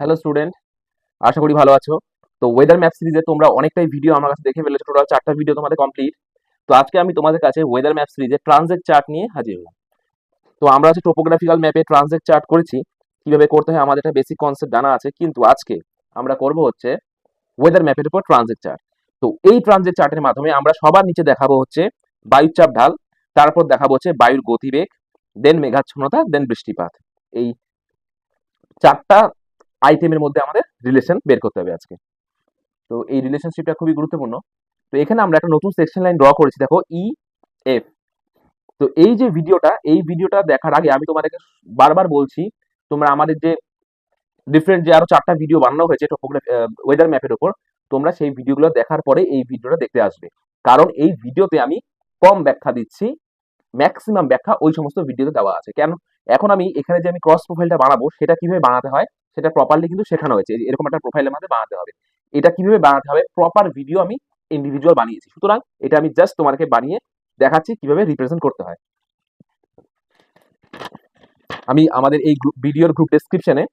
Hello student আশা করি ভালো আছো। তো ওয়েদার ম্যাপ সিরিজে তোমরা অনেকটাই ভিডিও আমার কাছে দেখে ফেলেছো। টোটাল চারটা ভিডিও তোমাদের কমপ্লিট তো আজকে আমি তোমাদের কাছে ওয়েদার ম্যাপ সিরিজে ট্রানজেক্ট চার্ট নিয়ে হাজির হলাম। তো আমরা হচ্ছে টোপোগ্রাফিক্যাল ম্যাপে ট্রানজেক্ট চার্ট করেছি। কীভাবে করতে হয় আমাদের একটা বেসিক কনসেপ্ট জানা আছে। কিন্তু আজকে আমরা করব হচ্ছে ওয়েদার ম্যাপের উপর ট্রানজেক্ট চার্ট তো এই ট্রানজেক্ট চার্টের মাধ্যমে আমরা সবার নিচে দেখাবো হচ্ছে বায়ুর চাপ ঢাল, তারপর দেখাবো হচ্ছে বায়ুর গতিবেগ দেন মেঘাচ্ছন্নতা দেন বৃষ্টিপাত। এই চারটা আইটেমের মধ্যে আমাদের রিলেশন বের করতে হবে আজকে। তো এই রিলেশনশিপটা খুবই গুরুত্বপূর্ণ। তো এখানে আমরা একটা নতুন সেকশন লাইন ড্র করেছি, দেখো ই এফ তো এই যে ভিডিওটা, এই ভিডিওটা দেখার আগে আমি তোমাদেরকে বারবার বলছি, তোমরা আমাদের যে ডিফারেন্ট যে আরও চারটা ভিডিও বানানো হয়েছে ওয়েদার ম্যাপের উপর, তোমরা সেই ভিডিওগুলো দেখার পরে এই ভিডিওটা দেখতে আসবে। কারণ এই ভিডিওতে আমি কম ব্যাখ্যা দিচ্ছি ম্যাক্সিমাম ব্যাখ্যা ওই সমস্ত ভিডিওতে দেওয়া আছে। কেন? এখন আমি এখানে যে আমি ক্রস প্রোফাইলটা বানাবো, সেটা কীভাবে বানাতে হয়? সেটা প্রপারলি কিন্তু শেখানো হয়েছে। এরকম একটা প্রোফাইলের মধ্যে বানাতে হবে। এটা কীভাবে বানাতে হবে? প্রপার ভিডিও আমি ইন্ডিভিজুয়াল বানিয়েছি। সুতরাং এটা আমি জাস্ট তোমাকে বানিয়ে দেখাচ্ছি কীভাবে রিপ্রেজেন্ট করতে হয়। আমি আমাদের এই ভিডিওর গ্রুপ ডেসক্রিপশনে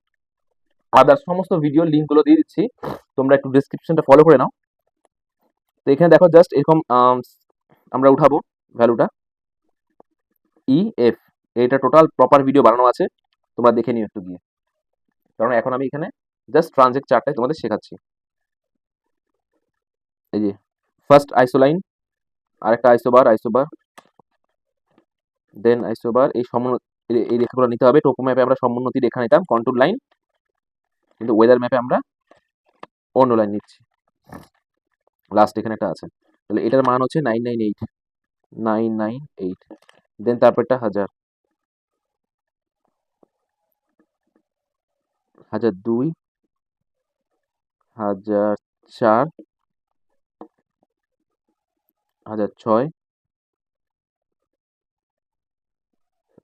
আদার সমস্ত ভিডিও লিঙ্কগুলো দিয়ে দিচ্ছি। তোমরা একটু ডেসক্রিপশনটা ফলো করে নাও। তো এখানে দেখো জাস্ট এরকম আম, আমরা উঠাবো ভ্যালুটা ই এফ এটা টোটাল প্রপার ভিডিও বানানো আছে। তোমরা দেখে নিও একটু গিয়ে। কারণ এখন আমি এখানে জাস্ট ট্রানজেক্ট চারটাই তোমাদের শেখাচ্ছি। এই যে ফার্স্ট আইসোলাইন আরেকটা আইসোবার আইসোবার দেন আইসোবার এই এই- এই রেখাগুলো নিতে হবে। টোপো ম্যাপে আমরা সমুন্নতি রেখা নিতাম কন্ট্রোল লাইন কিন্তু ওয়েদার ম্যাপে আমরা অন্য লাইন নিচ্ছি। লাস্ট এখানে একটা আছে। তাহলে এটার মান হচ্ছে nine nine eight nine nine eight then তারপরটা হাজার। হাজার দুই হাজার চার হাজার ছয়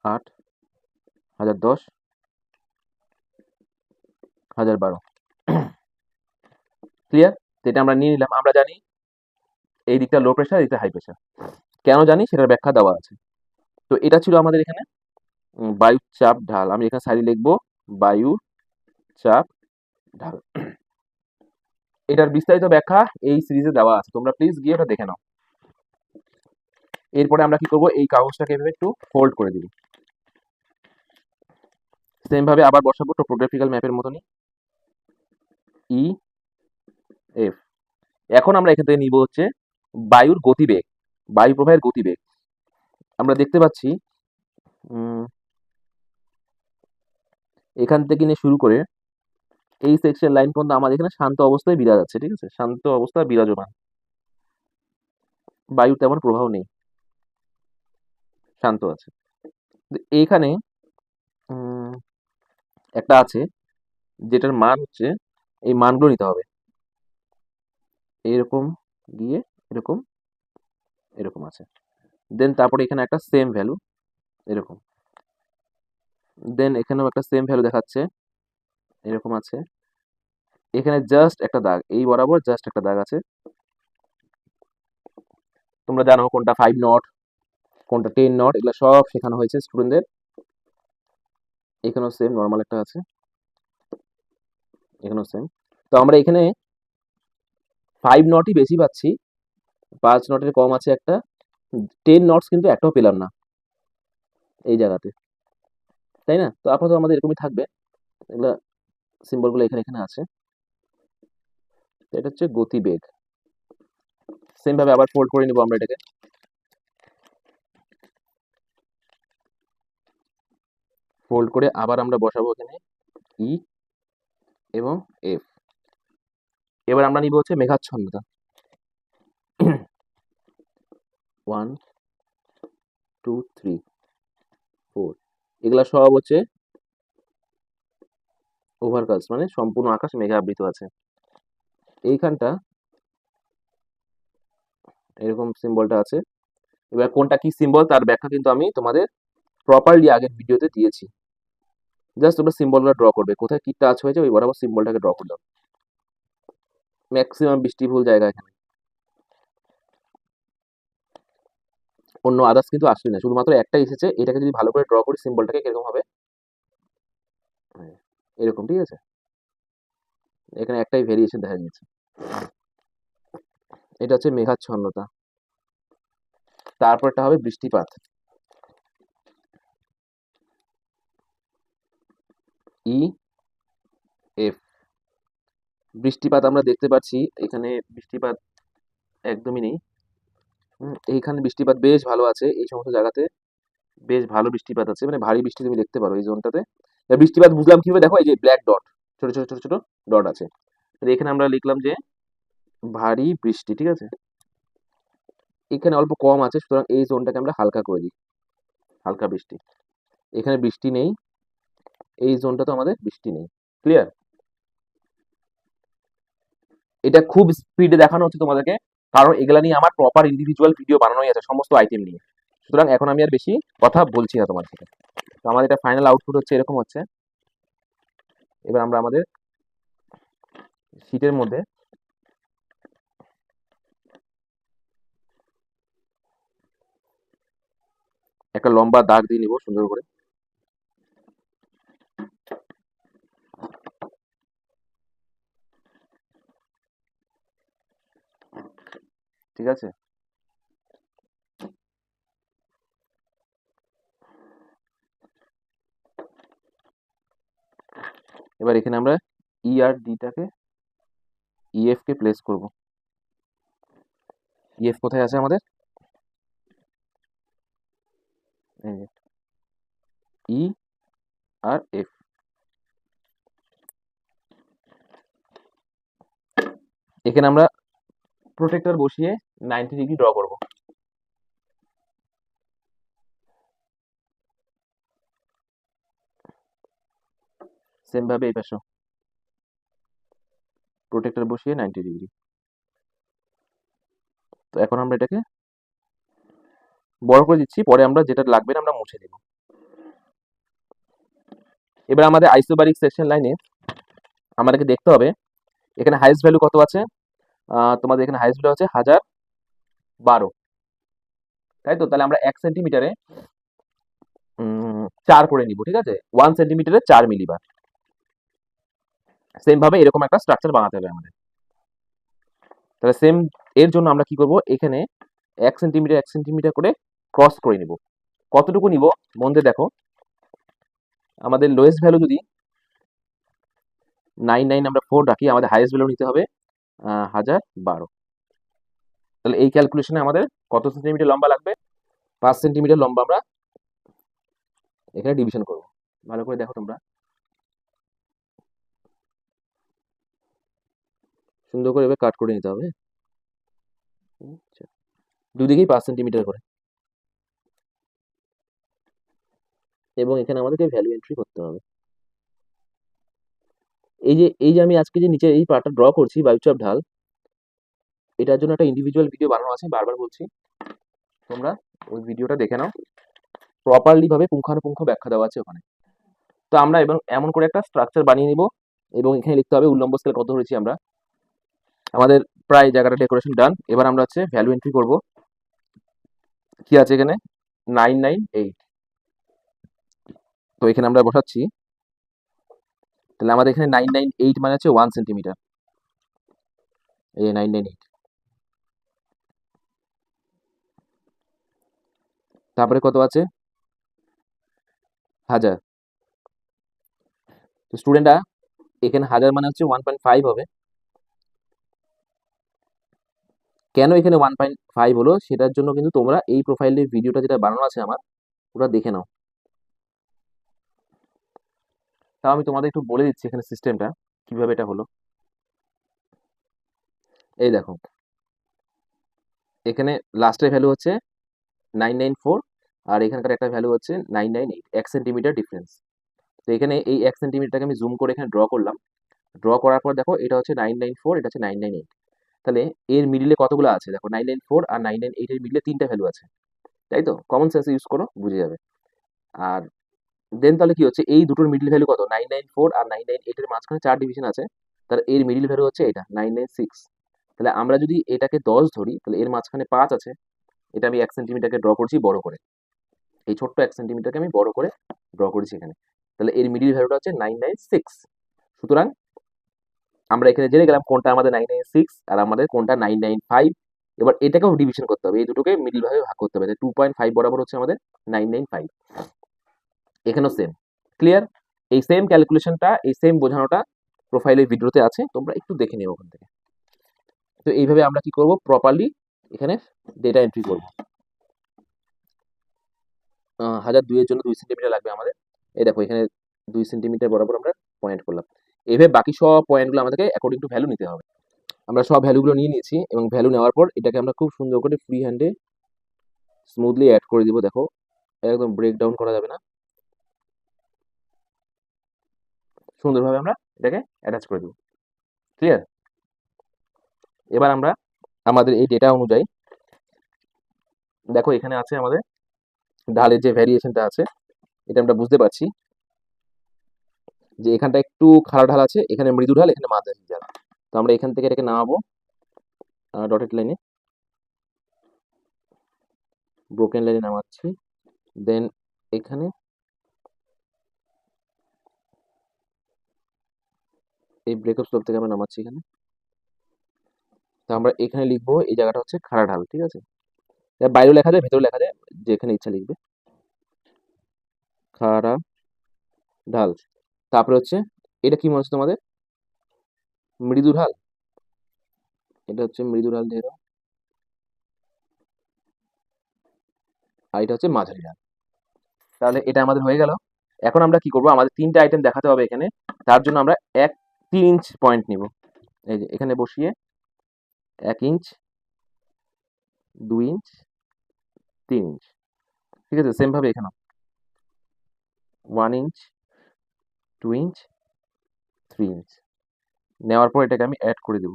আট হাজার দশ হাজার বারো। ক্লিয়ার যেটা আমরা নিয়ে নিলাম। আমরা জানি এই দিকটা লো প্রেশার এই দিকটা হাই প্রেশার কেন জানি? সেটার ব্যাখ্যা দেওয়া আছে। তো এটা ছিল আমাদের এখানে উম, বায়ু চাপ ঢাল। আমি এখানে সাইডে লিখব বায়ু চাপ ঢাল। এটার বিস্তারিত ব্যাখ্যা এই সিরিজে দেওয়া আছে। তোমরা প্লিজ গিয়ে ওটা দেখে নাও। এরপরে আমরা কি করব? এই কাগজটাকে এভাবে একটু ফোল্ড করে দিব। সেম ভাবে আবার বসাবো টোপোগ্রাফিক্যাল ম্যাপের মতনই। ই এফ এখন আমরা এখান থেকে নিব হচ্ছে বায়ুর গতিবেগ, বায়ু প্রবাহের গতিবেগ। আমরা দেখতে পাচ্ছি এখান থেকে নিয়ে শুরু করে এই সেকশন লাইন পর্যন্ত আমাদের এখানে শান্ত অবস্থায় বিরাজ আছে, ঠিক আছে? শান্ত অবস্থায় বিরাজমান। বায়ুর তেমন প্রভাব নেই। শান্ত আছে। এইখানে একটা আছে, যেটার মান হচ্ছে, এই মানগুলো নিতে হবে। এরকম গিয়ে এরকম এরকম আছে। দেন তারপরে এখানে একটা সেম ভ্যালু এরকম। দেন এখানেও একটা সেম ভ্যালু দেখাচ্ছে। এরকম আছে। এখানে জাস্ট একটা দাগ, এই বরাবর জাস্ট একটা দাগ আছে। তোমরা জানো কোনটা ফাইভ নট কোনটা টেন নট এগুলো সব শেখানো হয়েছে স্টুডেন্টদের এখানেও সেম নর্মাল একটা আছে। এখানেও সেম তো আমরা এখানে ফাইভ নটই বেশি পাচ্ছি, পাঁচ নটের কম আছে একটা টেন নটস কিন্তু একটাও পেলাম না এই জায়গাতে। তাই না? তো আপাতত আমাদের এরকমই থাকবে। এগুলা সিম্বলগুলো এখানে এখানে আছে। এটা হচ্ছে গতিবেগ। সেম ভাবে আবার ফোল্ড করে নিব আমরা এটাকে। ফোল্ড করে আবার আমরা বসাবো এখানে ই এবং এফ এবার আমরা নিব হচ্ছে মেঘাচ্ছন্নতা। ওয়ান টু থ্রি ফোর এগুলা সব হচ্ছে ওভারকাস্ট মানে সম্পূর্ণ আকাশ মেঘে আবৃত আছে। এইখানটা এরকম সিম্বলটা আছে। এবার কোনটা কি সিম্বল তার ব্যাখ্যা কিন্তু আমি তোমাদের প্রপারলি আগের ভিডিওতে দিয়েছি। জাস্ট তোমরা সিম্বলগুলো ড্র করবে। কোথায় কি টাচ হয়েছে, ওই বরাবর সিম্বলটাকে ড্র করলাম। ম্যাক্সিমাম বৃষ্টিভুল জায়গা এখানে। অন্য আদার্স কিন্তু আসলে না। শুধুমাত্র একটাই এসেছে। এটাকে যদি ভালো করে ড্র করি সিম্বলটাকে কীরকম হবে? এরকম, ঠিক আছে? এখানে একটাই ভেরিয়েশন দেখা গেছে এটা হচ্ছে মেঘাচ্ছন্নতা। তারপরটা হবে বৃষ্টিপাত। ই এফ বৃষ্টিপাত আমরা দেখতে পাচ্ছি, এখানে বৃষ্টিপাত একদমই নেই। এইখানে বৃষ্টিপাত বেশ ভালো আছে, এই সমস্ত জায়গাতে বেশ ভালো বৃষ্টিপাত আছে মানে ভারী বৃষ্টি তুমি দেখতে পারো এই জোনটাতে বৃষ্টিপাত বুঝলাম কীভাবে? দেখো এই যে ব্ল্যাক ডট ছোট ছোট ছোট ছোট ডট আছে। তাহলে এখানে আমরা লিখলাম যে ভারী বৃষ্টি, ঠিক আছে? এখানে অল্প কম আছে, সুতরাং এই জোনটাকে আমরা হালকা করে দিই। হালকা বৃষ্টি। এখানে বৃষ্টি নেই, এই জোনটা তো আমাদের বৃষ্টি নেই। ক্লিয়ার এটা খুব স্পিডে দেখানো হচ্ছে তোমাদেরকে, কারণ এগুলা নিয়ে আমার প্রপার ইন্ডিভিজুয়াল ভিডিও বানানোই আছে, সমস্ত আইটেম নিয়ে। সুতরাং এখন আমি আর বেশি কথা বলছি না তোমার সাথে তো আমাদের এটা ফাইনাল আউটপুট হচ্ছে, এরকম হচ্ছে। এবার আমরা আমাদের শীটের মধ্যে একটা লম্বা দাগ দিয়ে নিব সুন্দর করে। ঠিক আছে? এবার এখানে আমরা ই আর ডিটাকে ইএফ কে প্লেস করব। ইএফ কোথায় আছে আমাদের? ই আর এফ এখানে আমরা প্রোটেক্টর বসিয়ে নাইনটি ডিগ্রি ড্র করব। সেম ভাবে এই পাশেও। প্রোটেক্টর বসিয়ে নাইনটি ডিগ্রি তো এখন আমরা এটাকে বড় করে দিচ্ছি, পরে আমরা যেটা লাগবে আমরা মুছে দেব। এবার আমাদের আইসোবারিক সেকশন লাইনে আমাদেরকে দেখতে হবে, এখানে হাইস্ট ভ্যালু কত আছে? তোমাদের এখানে হাইস্ট ভ্যালু আছে হাজার বারো। তাই তো? তাহলে আমরা এক সেন্টিমিটারে চার করে নিব, ঠিক আছে? ওয়ান সেন্টিমিটারে চার মিলিবার সেম ভাবে এরকম একটা স্ট্রাকচার বানাতে হবে আমাদের। তাহলে সেম এর জন্য আমরা কি করব? এখানে এক সেন্টিমিটার এক সেন্টিমিটার করে ক্রস করে নিব। কতটুকু নিব? মন দেখো। আমাদের লোয়েস্ট ভ্যালু যদি নাইন নাইন আমরা ফোর রাখি, আমাদের হাইয়েস্ট ভ্যালু নিতে হবে হাজার বারো। তাহলে এই ক্যালকুলেশনে আমাদের কত সেন্টিমিটার লম্বা লাগবে? পাঁচ সেন্টিমিটার লম্বা আমরা এখানে ডিভিশন করব। ভালো করে দেখো তোমরা। সুন্দর করে এবার কাট করে নিতে হবে আচ্ছা। দুদিকেই পাঁচ সেন্টিমিটার করে। এবং এখানে আমাদেরকে ভ্যালু এন্ট্রি করতে হবে। এই যে এই যে আমি আজকে যে নিচে এই পার্টটা ড্র করছি বায়ুচাপ ঢাল এটার জন্য একটা ইন্ডিভিজুয়াল ভিডিও বানানো আছে বারবার বলছি তোমরা ওই ভিডিওটা দেখে নাও। প্রপারলি ভাবে পুঙ্খানুপুঙ্খ ব্যাখ্যা দেওয়া আছে ওখানে। তো আমরা এবং এমন করে একটা স্ট্রাকচার বানিয়ে নিব এবং এখানে লিখতে হবে উল্লম্ব স্কেল কত ধরেছি আমরা। আমাদের প্রায় জায়গাটা ডেকোরেশন ডান এবার আমরা হচ্ছে ভ্যালু এন্ট্রি করব। কি আছে এখানে? নাইন নাইন এইট তো এখানে আমরা বসাচ্ছি। তাহলে আমাদের এখানে নাইন নাইন এইট মানে হচ্ছে ওয়ান সেন্টিমিটার এই নাইন নাইন এইট তারপরে কত আছে? হাজার। তো স্টুডেন্টরা এখানে হাজার মানে হচ্ছে ওয়ান পয়েন্ট ফাইভ হবে। কেন এখানে ওয়ান পয়েন্ট ফাইভ হলো? সেটার জন্য কিন্তু তোমরা এই প্রোফাইলের ভিডিওটা যেটা বানানো আছে আমার ওটা দেখে নাও। তাও আমি তোমাদের একটু বলে দিচ্ছি এখানে সিস্টেমটা কীভাবে এটা হলো। এই দেখো। এখানে লাস্টের ভ্যালু হচ্ছে নাইন নাইন ফোর আর এখানকার একটা ভ্যালু হচ্ছে নাইন নাইন এইট এক সেন্টিমিটার ডিফারেন্স তো এখানে এই এক সেন্টিমিটারটাকে আমি জুম করে এখানে ড্র করলাম। ড্র করার পর দেখো, এটা হচ্ছে নাইন নাইন ফোর এটা হচ্ছে নাইন নাইন এইট তাহলে এর মিডিলে কতগুলো আছে? দেখো নাইন নাইন ফোর আর নাইন নাইন এইটের মিডিলে তিনটা ভ্যালু আছে। তাই তো? কমন সেন্স ইউজ করো, বুঝে যাবে। আর দেন তাহলে কি হচ্ছে? এই দুটোর মিডিল ভ্যালু কত? নাইন নাইন ফোর আর নাইন নাইন এইটের মাঝখানে চার ডিভিশন আছে। তাহলে এর মিডিল ভ্যালু হচ্ছে এটা নাইন নাইন সিক্স তাহলে আমরা যদি এটাকে দশ ধরি, তাহলে এর মাঝখানে পাঁচ আছে। এটা আমি এক সেন্টিমিটারকে ড্র করছি বড় করে। এই ছোট্ট এক সেন্টিমিটারকে আমি বড় করে ড্র করেছি এখানে। তাহলে এর মিডিল ভ্যালুটা হচ্ছে নাইন নাইন সিক্স সুতরাং আমরা এখানে জেনে গেলাম কোনটা আমাদের নাইন নাইন সিক্স আর আমাদের কোনটা নাইন নাইন ফাইভ এবার এটাকেও ডিভিশন করতে হবে, এই দুটোকে মিডিল ভাবে ভাগ করতে হবে। টু পয়েন্ট ফাইভ বরাবর হচ্ছে আমাদের নাইন নাইন ফাইভ এখানেও সেম ক্লিয়ার এই সেম ক্যালকুলেশনটা এই সেম বোঝানোটা প্রোফাইলের ভিডিওতে আছে, তোমরা একটু দেখে নিও ওখান থেকে। তো এইভাবে আমরা কি করব? প্রপারলি এখানে ডেটা এন্ট্রি করব। হাজার দুইয়ের জন্য দুই সেন্টিমিটার লাগবে আমাদের। এই দেখো, এখানে দুই সেন্টিমিটার বরাবর আমরা পয়েন্ট করলাম। এইভাবে বাকি সব পয়েন্টগুলো আমাদেরকে অ্যাকর্ডিং টু ভ্যালু নিতে হবে। আমরা সব ভ্যালুগুলো নিয়ে নিয়েছি এবং ভ্যালু নেওয়ার পর এটাকে আমরা খুব সুন্দর করে ফ্রি হ্যান্ডে স্মুথলি অ্যাড করে দিব, দেখো। একদম ব্রেক ডাউন করা যাবে না। সুন্দরভাবে আমরা এটাকে অ্যাটাচ করে দেব। ক্লিয়ার এবার আমরা আমাদের এই ডেটা অনুযায়ী, দেখো এখানে আছে আমাদের ঢালের যে ভ্যারিয়েশনটা আছে, এটা আমরা বুঝতে পারছি। যে এখানটা একটু খাড়া ঢাল আছে, এখানে মৃদু ঢাল, এখানে মাঝারি ঢাল। তো আমরা এখান থেকে এটাকে নামাবো ডটেড লাইনে ব্রোকেন লাইনে নামাচ্ছি। দেন এখানে এই ব্রেকআপ স্লোপ থেকে আমরা নামাচ্ছি এখানে। তো আমরা এখানে লিখব, এই জায়গাটা হচ্ছে খাড়া ঢাল, ঠিক আছে? বাইরেও লেখা যায় ভেতরে লেখা যায়, যেখানে ইচ্ছা লিখবে। খাড়া ঢাল। তারপরে হচ্ছে, এটা কি মনে হচ্ছে তোমাদের? মৃদু ঢাল এটা হচ্ছে মৃদু ঢাল দিয়ে আর এটা হচ্ছে মাঝারি ঢাল তাহলে এটা আমাদের হয়ে গেল। এখন আমরা কি করব? আমাদের তিনটা আইটেম দেখাতে হবে এখানে। তার জন্য আমরা এক তিন ইঞ্চ পয়েন্ট নিব। এই যে, এখানে বসিয়ে এক ইঞ্চ দুই ইঞ্চ তিন ইঞ্চ ঠিক আছে? সেম ভাবে এখানে। One inch two inch three inch নেওয়ার পর এটাকে আমি অ্যাড করে দেব।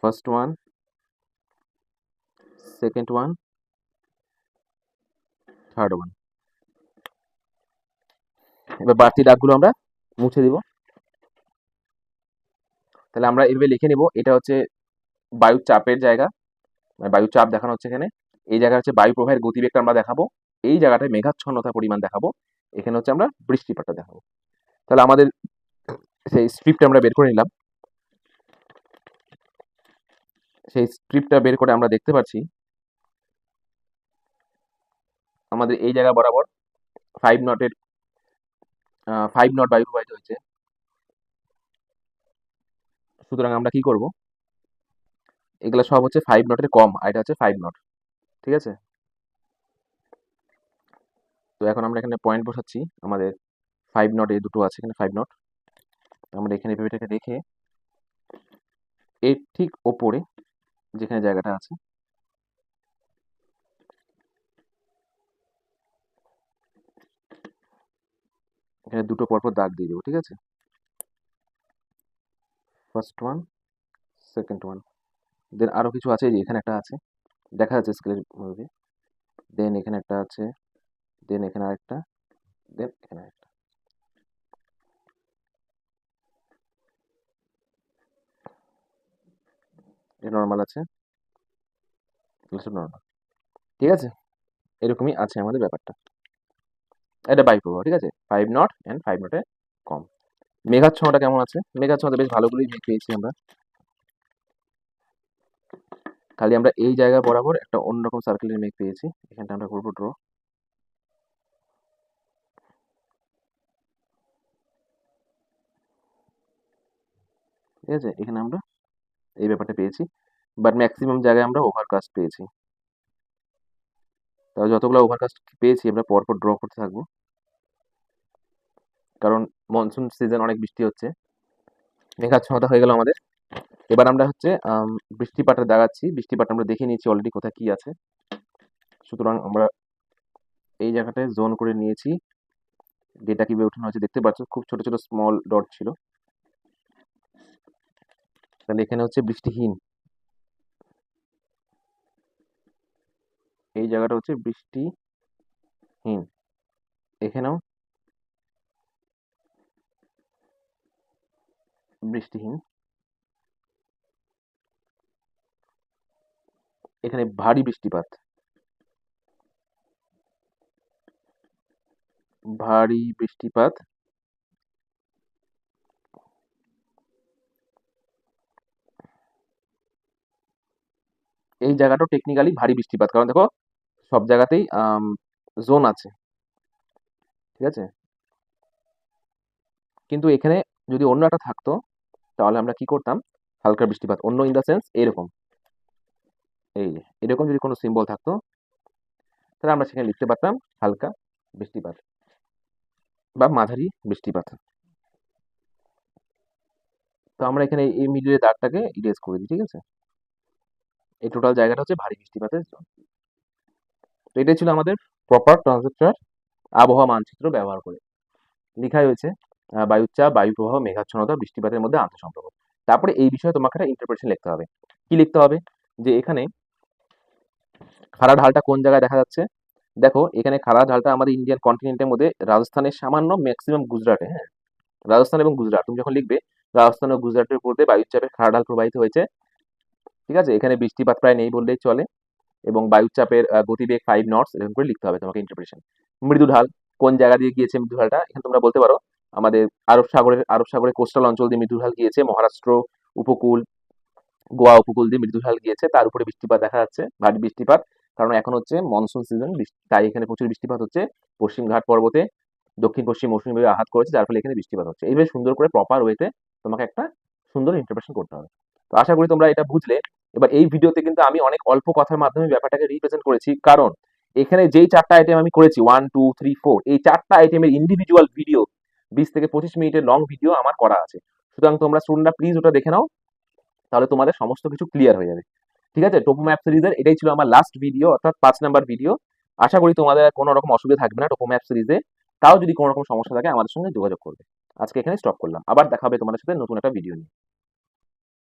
First one second one third one এবার বাড়তি দাগগুলো আমরা মুছে দিব। তাহলে আমরা এভাবে লিখে নিব, এটা হচ্ছে বায়ু চাপের জায়গা। মানে বায়ু চাপ দেখানো হচ্ছে এখানে। এই জায়গা হচ্ছে বায়ু প্রবাহের গতিবেগটা আমরা দেখাবো। এই জায়গাটায় মেঘাচ্ছন্নতা পরিমাণ দেখাবো। এখানে হচ্ছে আমরা বৃষ্টিপাতটা দেখাবো। তাহলে আমাদের সেই স্ট্রিপটা আমরা বের করে নিলাম। সেই স্ট্রিপটা বের করে আমরা দেখতে পাচ্ছি, আমাদের এই জায়গা বরাবর ফাইভ নটের ফাইভ নট বায়ু প্রবাহিত হয়েছে। সুতরাং আমরা কি করব? এগুলো সব হচ্ছে ফাইভ নটের কম, আর এটা হচ্ছে ফাইভ নট ঠিক আছে? তো এখন আমরা এখানে পয়েন্ট বসাচ্ছি। আমাদের ফাইভ নট এই দুটো আছে, এখানে ফাইভ নট আমরা এখানে এভাবে রেখে এর ঠিক ওপরে যেখানে জায়গাটা আছে, এখানে দুটো পরপর দাগ দিয়ে দেবো, ঠিক আছে? First one second one then আরও কিছু আছে যে এখানে একটা আছে, দেখা যাচ্ছে স্কেলের মধ্যে। দেন এখানে একটা আছে দেন এখানে আরেকটা দেন এখানে আরেকটা। এটা নর্মাল আছে। ঠিক আছে? এরকমই আছে আমাদের ব্যাপারটা। এটা বাই প্রবাহ ঠিক আছে? ফাইভ নট অ্যান্ড ফাইভ নটে কম। মেঘাচ্ছন্নটা কেমন আছে? মেঘাচ্ছন্নটা বেশ ভালোগুলোই মেঘ পেয়েছি আমরা। খালি আমরা এই জায়গা বরাবর একটা অন্যরকম সার্কেলের মেঘ পেয়েছি। এখানটা আমরা করব ড্র ঠিক আছে? এখানে আমরা এই ব্যাপারটা পেয়েছি। বাট ম্যাক্সিমাম জায়গায় আমরা ওভারকাস্ট পেয়েছি। তাহলে যতগুলো ওভারকাস্ট পেয়েছি, আমরা পরপর ড্র করতে থাকব। কারণ মনসুন সিজন অনেক বৃষ্টি হচ্ছে। মেঘাচ্ছন্নতা হয়ে গেল আমাদের। এবার আমরা হচ্ছে বৃষ্টিপাতটা দেখাচ্ছি বৃষ্টিপাত আমরা দেখে নিয়েছি অলরেডি কোথায় কি আছে। সুতরাং আমরা এই জায়গাটায় জোন করে নিয়েছি। ডেটা কীভাবে উঠানো হয়েছে দেখতে পাচ্ছ, খুব ছোট ছোট স্মল ডট ছিল। তাহলে এখানে হচ্ছে বৃষ্টিহীন। এই জায়গাটা হচ্ছে বৃষ্টিহীন। এখানেও বৃষ্টিহীন। এখানে ভারী বৃষ্টিপাত। ভারী বৃষ্টিপাত। এই জায়গাটাও টেকনিক্যালি ভারী বৃষ্টিপাত। কারণ দেখো, সব জায়গাতেই জোন আছে। ঠিক আছে? কিন্তু এখানে যদি অন্য একটা থাকতো, তাহলে আমরা কি করতাম? হালকা বৃষ্টিপাত। অন্য ইন দ্য সেন্স এরকম। এই এরকম যদি কোনো সিম্বল থাকতো, তাহলে আমরা সেখানে লিখতে পারতাম হালকা বৃষ্টিপাত বা মাঝারি বৃষ্টিপাত। তো আমরা এখানে এই মিডিলের দাগটাকে ইরেজ করে দিই, ঠিক আছে? এই টোটাল জায়গাটা হচ্ছে ভারী বৃষ্টিপাতের জন্য। তো এটাই ছিল আমাদের প্রপার ট্রানজেক্টর আবহাওয়া মানচিত্র ব্যবহার করে। লেখাই হয়েছে আহ, বায়ুচাপ বায়ু প্রবাহ মেঘাচ্ছন্নতা বৃষ্টিপাতের মধ্যে আন্তঃসম্পর্ক। তারপরে এই বিষয়ে তোমাকে একটা ইন্টারপ্রিটেশন লিখতে হবে। কি লিখতে হবে? যে এখানে খাড়া ঢালটা কোন জায়গায় দেখা যাচ্ছে? দেখো এখানে খাড়া ঢালটা আমাদের ইন্ডিয়ান কন্টিনেন্টের মধ্যে রাজস্থানের সামান্য ম্যাক্সিমাম গুজরাটে হ্যাঁ? রাজস্থান এবং গুজরাট তুমি যখন লিখবে রাজস্থান ও গুজরাটের উপর দিয়ে বায়ুচাপের খাড়া ঢাল প্রবাহিত হয়েছে ঠিক আছে? এখানে বৃষ্টিপাত প্রায় নেই বললেই চলে এবং বায়ুচাপের গতিবেগ ফাইভ নটস এরকম করে লিখতে হবে তোমাকে ইন্টারপ্রিটেশন মৃদু ঢাল কোন জায়গা দিয়ে গিয়েছে মৃদু ঢালটা এখানে তোমরা বলতে পারো, আমাদের আরব সাগরের আরব সাগরের কোস্টাল অঞ্চল দিয়ে মৃদু ঢাল গিয়েছে, মহারাষ্ট্র উপকূল, গোয়া উপকূল দিয়ে মৃদু ঢাল গিয়েছে, তার উপরে বৃষ্টিপাত দেখা যাচ্ছে, ভারী বৃষ্টিপাত, কারণ এখন হচ্ছে মনসুন সিজন তাই এখানে প্রচুর বৃষ্টিপাত হচ্ছে, পশ্চিম ঘাট পর্বতে, দক্ষিণ পশ্চিম মৌসুমী বায়ু আঘাত করেছে, যার ফলে এখানে বৃষ্টিপাত হচ্ছে। এইভাবে সুন্দর করে প্রপার ওয়েতে তোমাকে একটা সুন্দর ইন্টারপ্রেশন করতে হবে। তো আশা করি তোমরা এটা বুঝলে। এবার এই ভিডিওতে কিন্তু আমি অনেক অল্প কথার মাধ্যমে ব্যাপারটাকে রিপ্রেজেন্ট করেছি। কারণ এখানে যেই চারটা আইটেম আমি করেছি ওয়ান টু থ্রি ফোর এই চারটা আইটেমের ইন্ডিভিজুয়াল ভিডিও বিশ থেকে পঁচিশ মিনিটের লং ভিডিও আমার করা আছে। সুতরাং তোমরা স্টুডেন্টরা প্লিজ ওটা দেখে নাও, তাহলে তোমাদের সমস্ত কিছু ক্লিয়ার হয়ে যাবে। ঠিক আছে? টোপো ম্যাপ সিরিজের এটাই ছিল আমার লাস্ট ভিডিও অর্থাৎ পাঁচ নাম্বার ভিডিও আশা করি তোমাদের কোনো রকম অসুবিধা থাকবে না টোপো ম্যাপ সিরিজে তাও যদি কোনো রকম সমস্যা থাকে, আমাদের সঙ্গে যোগাযোগ করবে। আজকে এখানে স্টপ করলাম। আবার দেখা হবে তোমাদের সাথে নতুন একটা ভিডিও নিয়ে।